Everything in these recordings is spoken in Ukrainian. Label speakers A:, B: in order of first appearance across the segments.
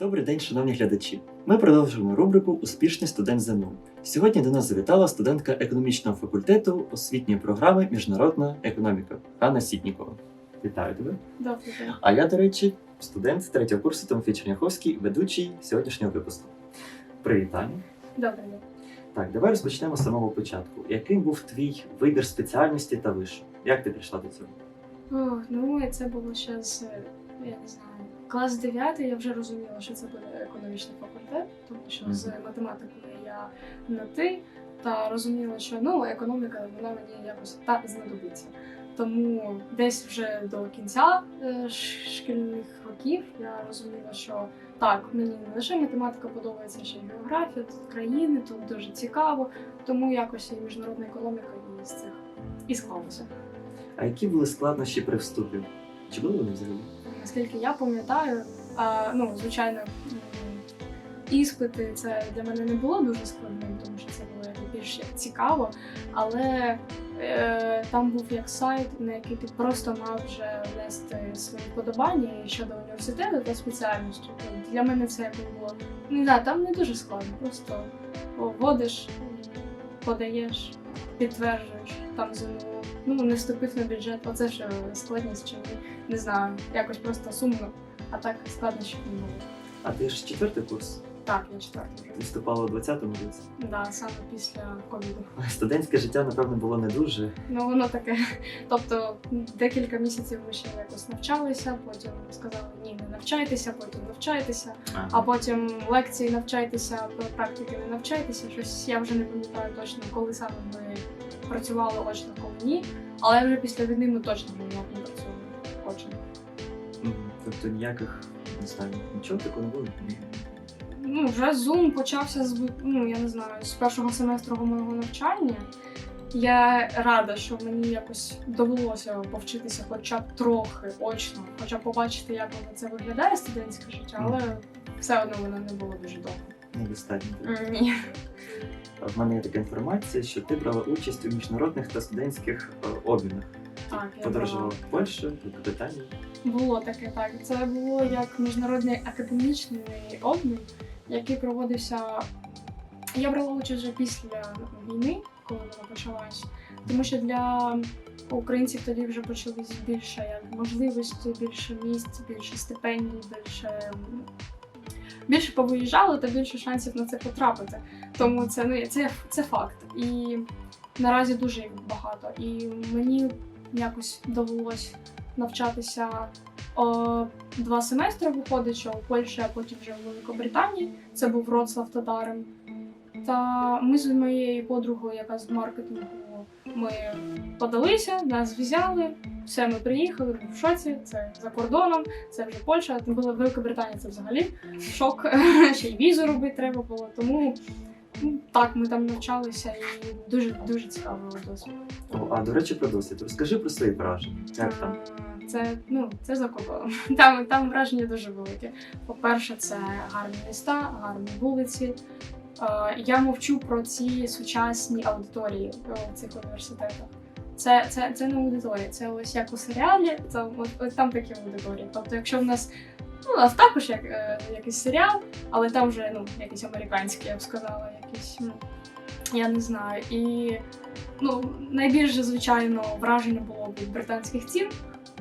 A: Добрий день, шановні глядачі. Ми продовжуємо рубрику Успішний студент ЗНО. Сьогодні до нас завітала студентка економічного факультету освітньої програми Міжнародна економіка Анна Сітнікова. Вітаю тебе.
B: Добрий день.
A: А я, до речі, студент третього курсу Тимофій Черняховський, ведучий сьогоднішнього випуску. Привітання.
B: Добрий день.
A: Так, давай розпочнемо з самого початку. Яким був твій вибір спеціальності та вишу? Як ти прийшла до цього?
B: О, ну це було ще з, я не знаю, клас 9 я вже розуміла, що це буде економічний факультет, тому що з математикою я на ти, та розуміла, що ну, економіка вона мені якось та знадобиться. Тому десь вже до кінця е, шкільних років я розуміла, що так, мені не лише математика подобається, ще й географія, тут країни, тут дуже цікаво. Тому якось і міжнародна економіка і з цих і склалося.
A: А які були складнощі при вступі? Чи були вони взагалі?
B: Наскільки я пам'ятаю, а, ну, звичайно, іспити це для мене не було дуже складним, тому що це було більш цікаво. Але е, там був як сайт, на який ти просто мав вже внести свої вподобання щодо університету та спеціальності. Ну, Для мене це було не знаю, там не дуже складно. Просто вводиш, подаєш, підтверджуєш там ЗНО. Ну, не вступив на бюджет, оце ж е, складність чи. Не знаю, якось просто сумно, а так складнощів не було.
A: А ти ж четвертий курс?
B: Так, я четвертий.
A: Ти у 20-му році.
B: Да, саме після ковіду.
A: Студентське життя, напевно, було не дуже.
B: Ну воно таке. Тобто декілька місяців ми ще якось навчалися, потім сказали ні, не навчайтеся, потім навчайтеся, а потім лекції навчайтеся, практики не навчайтеся. Щось я вже не пам'ятаю точно, коли саме ми працювали очно, коли ні. Але вже після війни ми точно вже ніяк не працювали.
A: Мгм. Тобто ніяких, не знаю, нічого такого не було.
B: Ну, вже Zoom почався з ну, я не знаю, з першого семестру мого навчання. Я рада, що мені якось довелося повчитися хоча б трохи очно, хоча б побачити, як воно це виглядає студентське життя, але все одно воно не було дуже довго.
A: Недостатньо.
B: М, Ні.
A: В мене є така інформація, що ти брала участь у міжнародних та студентських е, обмінах.
B: Так, я
A: Подорожувала в Польщу, Великобританію.
B: Було таке, так. Це було як міжнародний академічний обмін, який проводився. Я брала участь вже після війни, коли вона почалась. Тому що для українців тоді вже почались більше як можливості, більше місць, більше стипендій, більше. Більше повиїжджали та більше шансів на це потрапити. Тому це, ну, це, це факт. І наразі дуже багато. І мені якось довелось навчатися о, два семестри виходить, що у Польщі, а потім вже в Великобританії. Це був Вроцлав та Дарем. Та ми з моєю подругою, яка з маркетингу, ми подалися, нас взяли. Все, ми приїхали, ми в шоці, це за кордоном, це вже Польща, тим була Великобританія, це взагалі шок. Ще й візу робити треба було. Тому ну, так, ми там навчалися і дуже дуже цікавий досвід.
A: О, а до речі, про досвід. Розкажи про свої враження. Як там?
B: Це ну це за. Там там враження дуже велике. По-перше, це гарні міста, гарні вулиці. Е, Я мовчу про ці сучасні аудиторії е, в цих університетах. Це, це, це не аудиторія, це ось як у серіалі, це от, от там такі аудиторії. Тобто, якщо в нас ну, у нас також як, е, якийсь серіал, але там вже ну, якийсь американський, я б сказала, якийсь, ну, я не знаю. І ну, найбільше, звичайно, враження було від британських цін,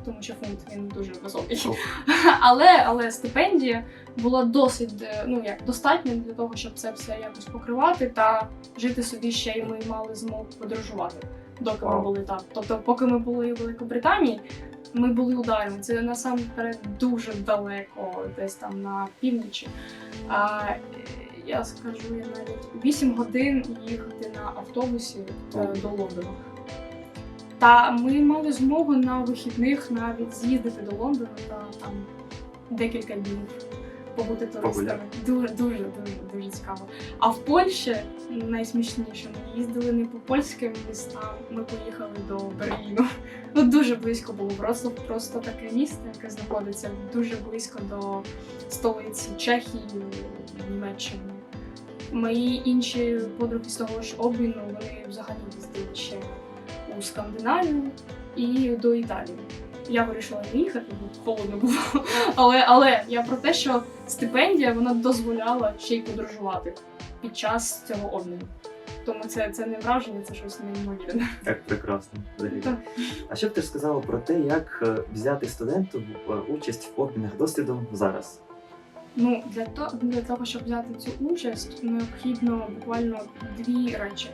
B: тому що фунт він дуже високий. Але, але стипендія була досить е, ну, як, достатньо для того, щоб це все якось покривати та жити собі ще й ми мали змогу подорожувати, доки ми були там. Тобто, поки ми були у Великобританії, ми були ударами. Це насамперед дуже далеко, десь там на півночі. А, я скажу, я навіть 8 годин їхати на автобусі е, до Лондона. Та ми мали змогу на вихідних навіть з'їздити до Лондона та там декілька днів побути туристами. Дуже, дуже, дуже, дуже цікаво. А в Польщі найсмішніше, ми їздили не по польським містам, ми поїхали до Берліну. Ну дуже близько було. Просто просто таке місто, яке знаходиться дуже близько до столиці Чехії, Німеччини. Мої інші подруги з того ж обміну, вони взагалі їздили ще у Скандинавію і до Італії. Я вирішила не їхати, бо холодно було. Але, але я про те, що стипендія вона дозволяла ще й подорожувати під час цього обміну. Тому це, це не враження, це щось неймовірне.
A: Так прекрасно.
B: Так.
A: А що б ти сказала про те, як е, взяти студенту е, участь в обмінах досвідом зараз?
B: Ну, для того, для того, щоб взяти цю участь, необхідно буквально дві речі: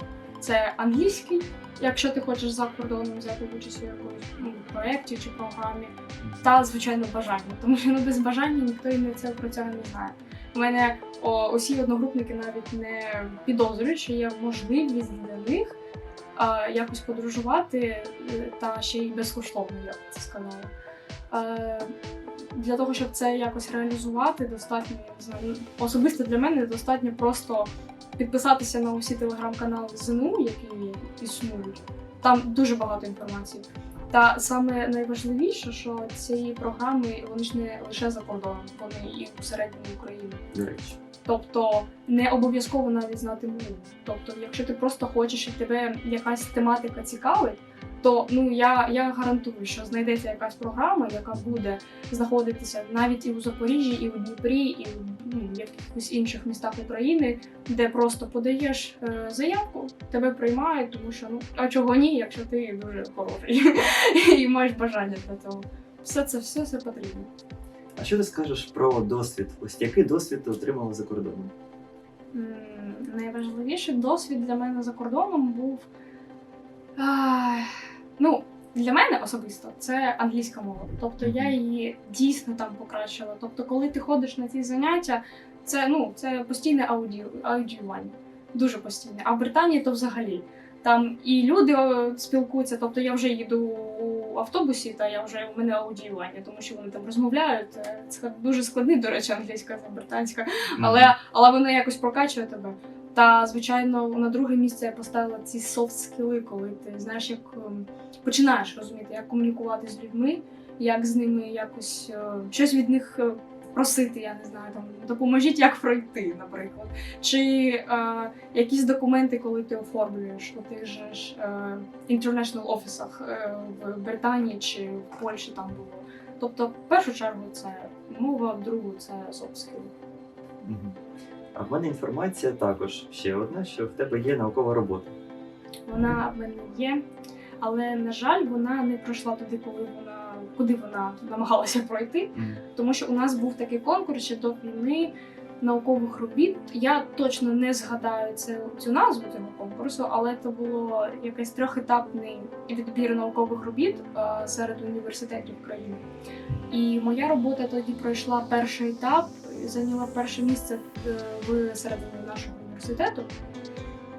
B: це англійський, якщо ти хочеш за кордоном взяти участь у якомусь ну, проєкті чи програмі, та звичайно бажання. Тому що ну, без бажання ніхто і не це про цього не знає. У мене о, усі одногрупники навіть не підозрюють, що є можливість для них а, якось подорожувати е, та ще й безкоштовно, я б це сказала. Е, для того, щоб це якось реалізувати, достатньо не знаю, особисто для мене достатньо просто підписатися на усі телеграм-канали ЗНУ, які існують. Там дуже багато інформації. Та саме найважливіше, що ці програми вони ж не лише за кордоном, вони і всередині України.
A: До речі.
B: Тобто не обов'язково навіть знати мову. Тобто, якщо ти просто хочеш і тебе якась тематика цікавить, то ну я, я гарантую, що знайдеться якась програма, яка буде знаходитися навіть і у Запоріжжі, і у Дніпрі, і в ну, якихось інших містах України, де просто подаєш е, заявку, тебе приймають, тому що ну а чого ні, якщо ти дуже хороший і маєш бажання для цього. Все це все це потрібно.
A: А що ти скажеш про досвід? Ось який досвід ти отримала за кордоном?
B: Найважливіший досвід для мене за кордоном був. Ну, для мене особисто це англійська мова. Тобто я її дійсно там покращила. Тобто, коли ти ходиш на ці заняття, це ну це постійне аудіо, аудіювання. Дуже постійне. А в Британії то взагалі. Там і люди спілкуються, тобто я вже їду у автобусі, та я вже у мене аудіювання, тому що вони там розмовляють. Е, Це дуже складний, до речі, англійська та британська. Але, але вона якось прокачує тебе. Та звичайно, на друге місце я поставила ці софт скіли, коли ти знаєш, як ем, починаєш розуміти, як комунікувати з людьми, як з ними якось е, щось від них е, просити, я не знаю, там допоможіть, як пройти, наприклад. Чи е, якісь документи, коли ти оформлюєш у тих же ж е, international офісах е, в Британії чи в Польщі там було. Тобто, в першу чергу, це мова, в другу це софт скіли.
A: А в мене інформація також ще одна, що в тебе є наукова робота.
B: Вона в мене є, але на жаль, вона не пройшла туди, коли вона куди вона намагалася пройти. Тому що у нас був такий конкурс ще до війни наукових робіт. Я точно не згадаю це, цю назву цього конкурсу, але це було якийсь трьохетапний відбір наукових робіт е, серед університетів країни. І моя робота тоді пройшла перший етап, зайняла перше місце е, в середині нашого університету.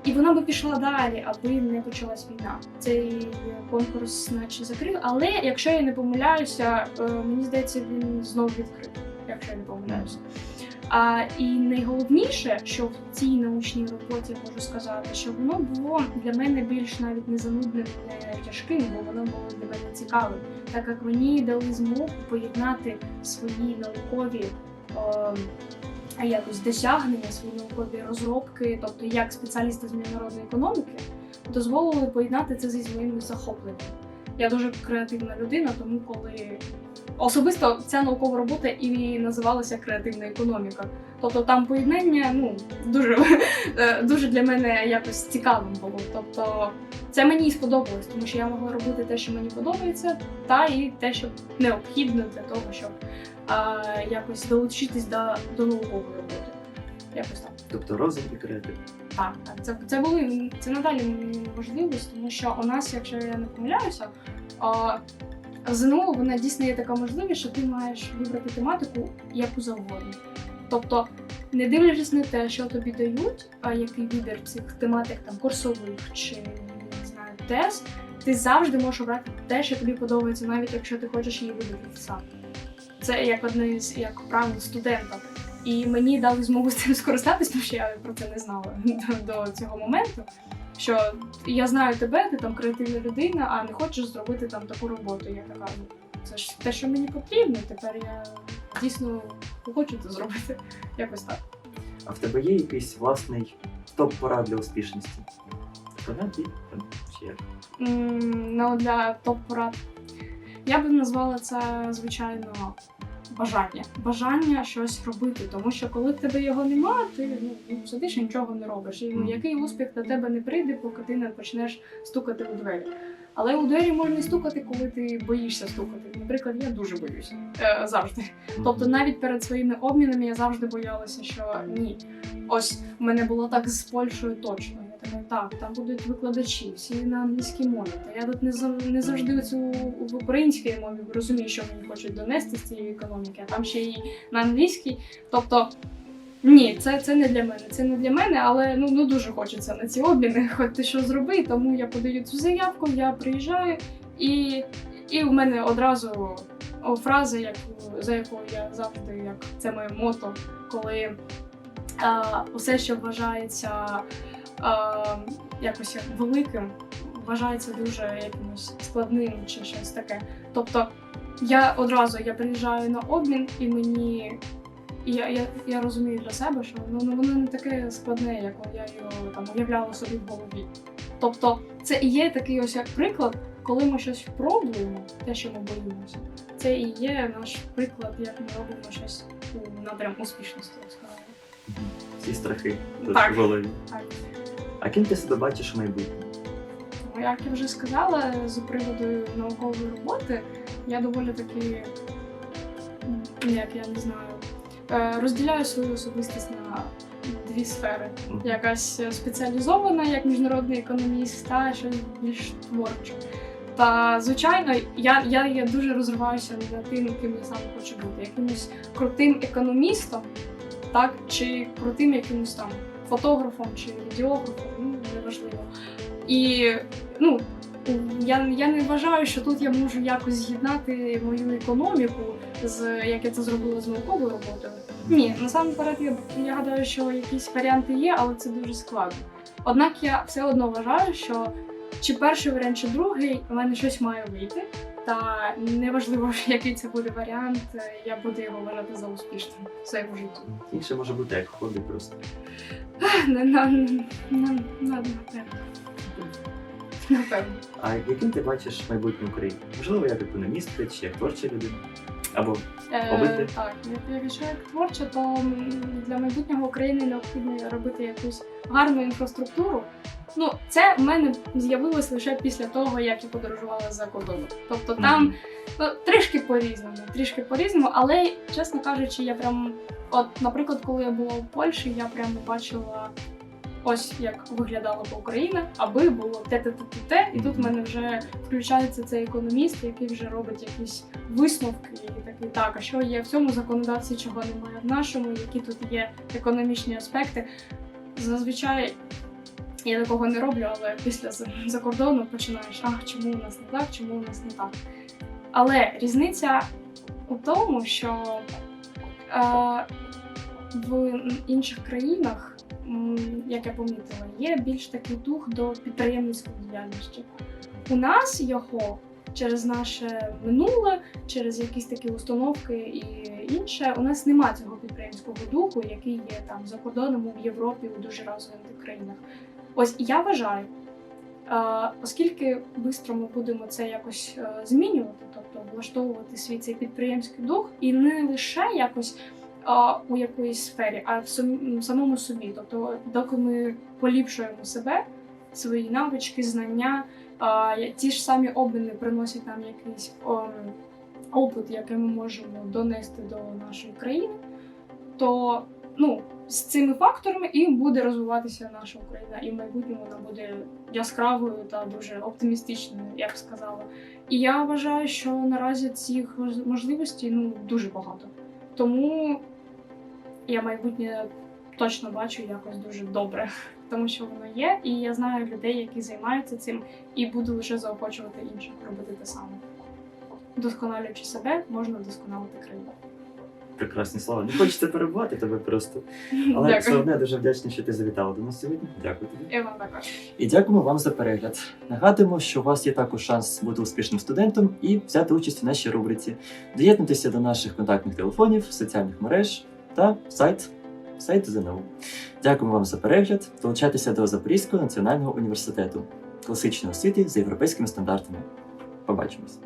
B: І вона би пішла далі, аби не почалась війна. Цей конкурс, наче закрив. Але якщо я не помиляюся, е, мені здається, він знов відкрив, якщо я не помиляюся. А і найголовніше, що в цій научній роботі я можу сказати, що воно було для мене більш навіть не занудним, не тяжким, бо воно було для мене цікавим, так як мені дали змогу поєднати свої наукові. Е, а якось досягнення, свої наукові розробки, тобто як спеціалісти з міжнародної економіки, дозволили поєднати це зі своїми захопленнями. Я дуже креативна людина, тому коли особисто ця наукова робота і називалася креативна економіка. Тобто там поєднання ну дуже, е, дуже для мене якось цікавим було. Тобто це мені і сподобалось, тому що я могла робити те, що мені подобається, та і те, що необхідно для того, щоб а, якось долучитись до, до наукової роботи. Якось так.
A: Тобто і креатив.
B: Так, так. Це, це були це надалі можливість, тому що у нас, якщо я не помиляюся, а, ЗНО вона дійсно є така можливість, що ти маєш вибрати тематику яку завгодно. Тобто, не дивлячись на те, що тобі дають, а який вибір цих тематик там курсових чи не знаю, тез, ти завжди можеш обрати те, що тобі подобається, навіть якщо ти хочеш її вибрати сам. Це як одне з як правило студента. І мені дали змогу з цим скористатись, тому що я про це не знала до, до цього моменту. Що я знаю тебе, ти там креативна людина, а не хочеш зробити там таку роботу. Я така, ну це ж те, що мені потрібно. Тепер я дійсно хочу це зробити. Якось так.
A: А в тебе є якийсь власний топ-порад для успішності? Чи як?
B: Ну, для топ-порад. Я би назвала це, звичайно, бажання. Бажання щось робити. Тому що коли в тебе його нема, ти ну, сидиш і нічого не робиш. І ну, який успіх до тебе не прийде, поки ти не почнеш стукати у двері. Але у двері можна стукати, коли ти боїшся стукати. Наприклад, я дуже боюся е, завжди. Тобто, навіть перед своїми обмінами я завжди боялася, що ні. Ось в мене було так з Польщею точно. Я така, так, там будуть викладачі, всі на англійській мові. Та я тут не не завжди цю в українській мові розумію, що мені хочуть донести з цієї економіки, а там ще й на англійській. Тобто. Ні, це, це не для мене. Це не для мене, але ну, ну дуже хочеться на ці обміни, хоч що зроби. Тому я подаю цю заявку, я приїжджаю, і, і в мене одразу фраза, як, за якою я завжди, як це моє мото, коли а, усе, що вважається а, якось як великим, вважається дуже якимось складним чи щось таке. Тобто я одразу я приїжджаю на обмін, і мені. І я, я, я розумію для себе, що ну, ну воно не таке складне, як я його там уявляла собі в голові. Тобто, це і є такий ось як приклад, коли ми щось пробуємо, те, що ми боїмося, це і є наш приклад, як ми робимо щось у напрям успішності, я сказала.
A: Ці страхи
B: Так.
A: в голові.
B: Так.
A: А ким ти себе бачиш в майбутньому?
B: Ну, Як я вже сказала, з приводу наукової роботи, я доволі таки, як я не знаю, розділяю свою особистість на дві сфери. Якась спеціалізована, як міжнародний економіст, та щось більш творче. Та звичайно, я, я, я дуже розриваюся над тим, ким я саме хочу бути. Якимось крутим економістом, так, чи крутим якимось там фотографом чи відеографом, ну неважливо. І ну, я, я не вважаю, що тут я можу якось з'єднати мою економіку з як я це зробила з науковою роботою. Ні, насамперед я, я гадаю, що якісь варіанти є, але це дуже складно. Однак я все одно вважаю, що чи перший варіант, чи другий, у мене щось має вийти. Та неважливо, який це буде варіант, я буду його вважати за успішним в своєму житті.
A: Інше може бути як хобі просто.
B: На, на, на, на, на, напевно. Напевно.
A: А яким ти бачиш майбутнє України? Можливо, як економістка чи як творча людина? Або?
B: Е, так, як- якщо як творча, то для майбутнього України необхідно робити якусь гарну інфраструктуру. Ну, це в мене з'явилось лише після того, як я подорожувала за кордоном. Тобто там
A: Мгм.
B: ну, трішки по-різному, трішки по-різному, але чесно кажучи, я прям, от, наприклад, коли я була в Польщі, я прямо бачила. Ось як виглядала б Україна, аби було те те те те те і тут в мене вже включається цей економіст, який вже робить якісь висновки і такий, так, а що є в цьому законодавстві, чого немає в нашому, які тут є економічні аспекти. Зазвичай я такого не роблю, але після за кордону починаєш, ах, чому у нас не так, чому у нас не так. Але різниця у тому, що е, в інших країнах, як я помітила, є більш такий дух до підприємницької діяльності. У нас його через наше минуле, через якісь такі установки і інше, у нас нема цього підприємського духу, який є там за кордоном в Європі у дуже розвинутих країнах. Ось я вважаю, е, оскільки швидко ми будемо це якось е, змінювати, тобто влаштовувати свій цей підприємський дух, і не лише якось е, у якоїсь сфері, а в сам- самому собі. Тобто, доки ми поліпшуємо себе, свої навички, знання, а, ті ж самі обміни приносять нам якийсь ом, опит, який ми можемо донести до нашої країни, то ну, з цими факторами і буде розвиватися наша Україна, і в майбутньому вона буде яскравою та дуже оптимістичною, я б сказала. І я вважаю, що наразі цих мож- можливостей ну, дуже багато. Тому я майбутнє точно бачу якось дуже добре, тому що воно є, і я знаю людей, які займаються цим, і буду лише заохочувати інших робити те саме. Досконалюючи себе, можна вдосконалити країну.
A: Прекрасні слова. Не хочеться перебувати тебе просто. Але все одно дуже вдячний, що ти завітала до нас сьогодні. Дякую тобі.
B: І вам також.
A: І дякуємо вам за перегляд. Нагадуємо, що у вас є також шанс бути успішним студентом і взяти участь у нашій рубриці. Доєднуйтеся до наших контактних телефонів, соціальних мереж та сайт, сайт ЗНО. Дякуємо вам за перегляд. Долучайтеся до Запорізького національного університету класичної освіти за європейськими стандартами. Побачимось!